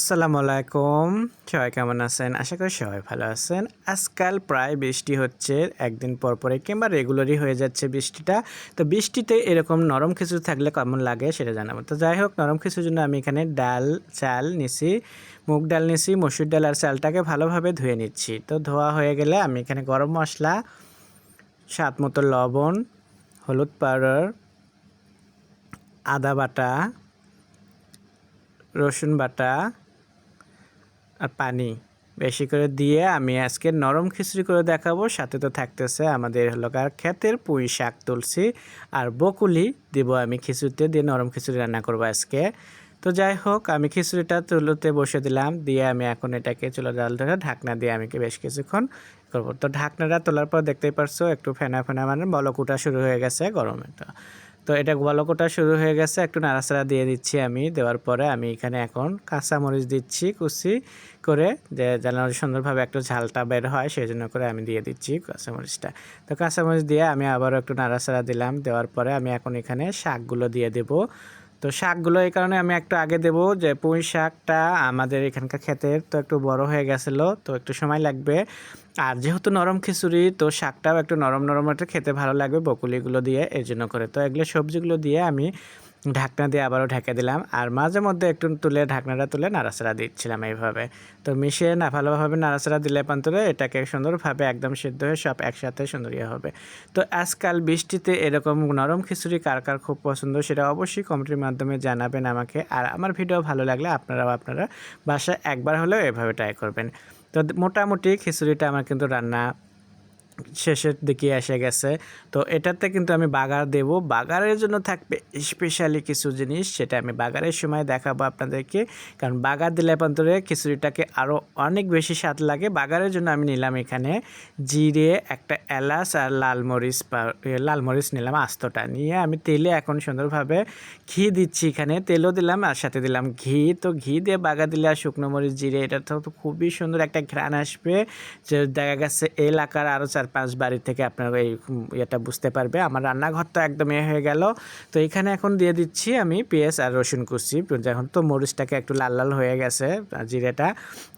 আসসালামু আলাইকুম। সবাই কেমন আছেন? আশা করি সবাই ভালো আছেন। আজকাল প্রায় বৃষ্টি হচ্ছে, একদিন পর পরে কিংবা রেগুলারই হয়ে যাচ্ছে বৃষ্টিটা। তো বৃষ্টিতে এরকম নরম খিচুড়ি থাকলে কেমন লাগে সেটা জানাব। তো যাই হোক, নরম খিচুড়ির জন্য আমি এখানে ডাল, চাল নিছি, মুগ ডাল নিছি, মসুর ডাল আর চালটাকে ভালোভাবে ধুয়ে নিচ্ছি। তো ধোয়া হয়ে গেলে আমি এখানে গরম মশলা, স্বাদ মতো লবণ, হলুদ পাউডার, আদা বাটা, রসুন বাটা আর পানি। বেশি করে দিয়ে আমি আজকে নরম খিচুড়ি করে দেখাবো। সাথে তো থাকতেছে আমাদের হলো কার ক্ষেতের পুঁই শাক, তুলসি আর বকুলি দিব আমি খিচুড়িতে দিয়ে নরম খিচুড়ি রান্না করব আজকে। তো যাই হোক, আমি খিচুড়িটা তুলোতে বসে দিলাম। দিয়ে আমি এখন এটাকে চুলা জাল ধরে ঢাকনা দিয়ে আমি বেশ কিছুক্ষণ করব। তো ঢাকনাটা তোলার পর দেখতেই পারছ একটু ফেনা ফেনা মানে বলকুটা শুরু হয়ে গেছে গরমে। তো এটা গোয়ালকোটা শুরু হয়ে গেছে। একটু নাড়াচাড়া দিয়ে দিচ্ছি আমি। দেওয়ার পরে আমি এখানে এখন কাঁচামরিচ দিচ্ছি, কুচি করে যে যেন সুন্দরভাবে একটু ঝালটা বের হয় সেই জন্য করে আমি দিয়ে দিচ্ছি কাঁচামরিচটা। তো কাঁচামরিচ দিয়ে আমি আবারও একটু নাড়াচাড়া দিলাম। দেওয়ার পরে আমি এখন এখানে শাকগুলো দিয়ে দেবো। তো শাকগুলো এই কারণে আমি একটু আগে দেব যে পুঁই শাকটা আমাদের এখানকার ক্ষেতের তো একটু বড় হয়ে গেছিল, তো একটু সময় লাগবে। আর যেহেতু নরম খিচুড়ি, তো শাকটাও একটু নরম নরম একটা খেতে ভালো লাগবে বকুলিগুলো দিয়ে, এর জন্য করে। তো এগুলো সবজিগুলো দিয়ে আমি ঢাকনা দিয়ে আবারও ঢেকে দিলাম আর মাঝে মধ্যে একটু তুলে ঢাকনাটা তুলে নাড়াচাড়া দিচ্ছিলাম এইভাবে। তো মিশিয়ে না ভালোভাবে নাড়াচাড়া দিলে পান্তরে এটাকে সুন্দরভাবে একদম সিদ্ধ হয়ে সব একসাথে সুন্দর হবে। তো আজকাল বৃষ্টিতে এরকম নরম খিচুড়ি কার কার খুব পছন্দ সেটা অবশ্যই কমেন্টের মাধ্যমে জানাবেন আমাকে। আর আমার ভিডিও ভালো লাগলে আপনারাও আপনারা বাসায় একবার হলেও এভাবে ট্রাই করবেন। তো মোটামুটি খিচুড়িটা আমার কিন্তু রান্না শেষের দিকে এসে গেছে। তো এটাতে কিন্তু আমি বাগার দেব। বাগারের জন্য থাকবে স্পেশালি কিছু জিনিস, সেটা আমি বাগারের সময় দেখাবো আপনাদেরকে। কারণ বাগার দিলে পান্তরে খিচুড়িটাকে আরও অনেক বেশি স্বাদ লাগে। বাগারের জন্য আমি নিলাম এখানে জিরে, একটা এলাচ আর লাল মরিচ লাল মরিচ নিলাম আস্তটা। নিয়ে আমি তেলে এখন সুন্দরভাবে ঘি দিচ্ছি এখানে। তেলও দিলাম আর সাথে দিলাম ঘি। তো ঘি দিয়ে বাগা দিলে আর শুকনো মরিচ, জিরে, এটা তো খুবই সুন্দর একটা ঘ্রাণ আসবে। যে দেখা গেছে এলাকার আরও চার পাঁচ বাড়ি থেকে আপনারা এই ইয়েটা বুঝতে পারবে। আমার রান্নাঘরটা একদম এ হয়ে গেল। তো এখানে এখন দিয়ে দিচ্ছি আমি পেঁয়াজ আর রসুন কুচি। এখন তো মরিচটাকে একটু লাল লাল হয়ে গেছে জিরেটা।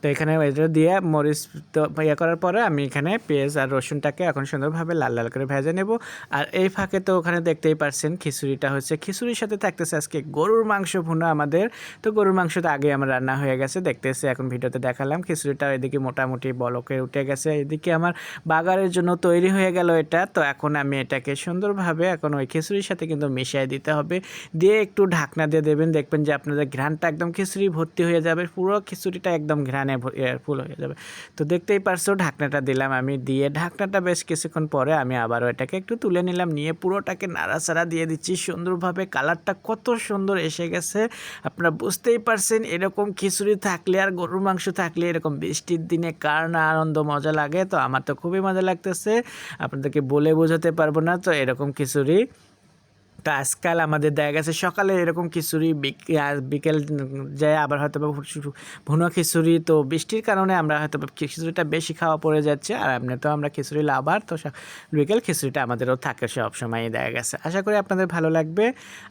তো এখানে এটা দিয়ে মরিচ তো ইয়ে করার পরে আমি এখানে পেঁয়াজ আর রসুনটাকে এখন সুন্দরভাবে লাল লাল করে ভেজে নেব। আর এই ফাঁকে তো ওখানে দেখতেই পারছেন খিচুড়িটা হচ্ছে। খিচুড়ির সাথে থাকতেছে আজকে গরুর মাংস ভুনা আমাদের। তো গরুর মাংসটা আগে আমার রান্না হয়ে গেছে, দেখতেছি এখন ভিডিওতে দেখালাম। খিচুড়িটা এদিকে মোটামুটি বলকে উঠে গেছে। এদিকে আমার বাগারের জন্য তৈরি হয়ে গেল এটা। তো এখন আমি এটাকে সুন্দরভাবে এখন ওই খিচুড়ির সাথে কিন্তু মিশিয়ে দিতে হবে। দিয়ে একটু ঢাকনা দিয়ে দেবেন। দেখবেন যে আপনাদের ঘ্রানটা একদম খিচুড়ি ভর্তি হয়ে যাবে। পুরো খিচুড়িটা একদম ঘ্রানে ফুল হয়ে যাবে। তো দেখতেই পারছ, ঢাকনাটা দিলাম আমি। দিয়ে ঢাকনাটা বেশ কিছুক্ষণ পরে আমি আবারও এটাকে একটু তুলে নিলাম। নিয়ে পুরোটাকে নাড়াচাড়া দিয়ে দিচ্ছি। সুন্দরভাবে কালারটা কত সুন্দর এসে গেছে। আপনারা বুঝতেই পারছেন, এরকম খিচুড়ি থাকলে আর গরুর মাংস থাকলে এরকম বৃষ্টির দিনে কার না আনন্দ, মজা লাগে। তো আমার তো খুবই মজা লাগতেছে। আপনাদেরকে বলে বোঝাতে পারব না তো এরকম খিচুড়ি তো আজকাল আমাদের দেখা গেছে সকালে এরকম খিচুড়ি বিকেল যায় আবার হয়তো বা ভুনো খিচুড়ি। তো বৃষ্টির কারণে আমরা হয়তো খিচুড়িটা বেশি খাওয়া পড়ে যাচ্ছে। আর এমনি তো আমরা খিচুড়ি লাভার, তো বিকেল খিচুড়িটা আমাদেরও থাকে সব সময়ই দেখা গেছে। আশা করি আপনাদের ভালো লাগবে।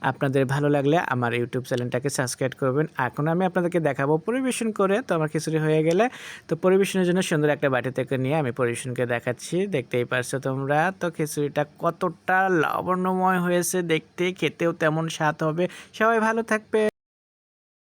আপনাদের ভালো লাগলে আমার ইউটিউব চ্যানেলটাকে সাবস্ক্রাইব করবেন। এখন আমি আপনাদেরকে দেখাবো পরিবেশন করে। তো আমার খিচুড়ি হয়ে গেলে, তো পরিবেশনের জন্য সুন্দর একটা বাটি থেকে নিয়ে আমি পরিবেশনকে দেখাচ্ছি। দেখতেই পারছ তোমরা, তো খিচুড়িটা কতটা লাবণ্যময় হয়েছে দেখ দেখতে খেতেও তেমন স্বাদ হবে। সবাই ভালো থাকবে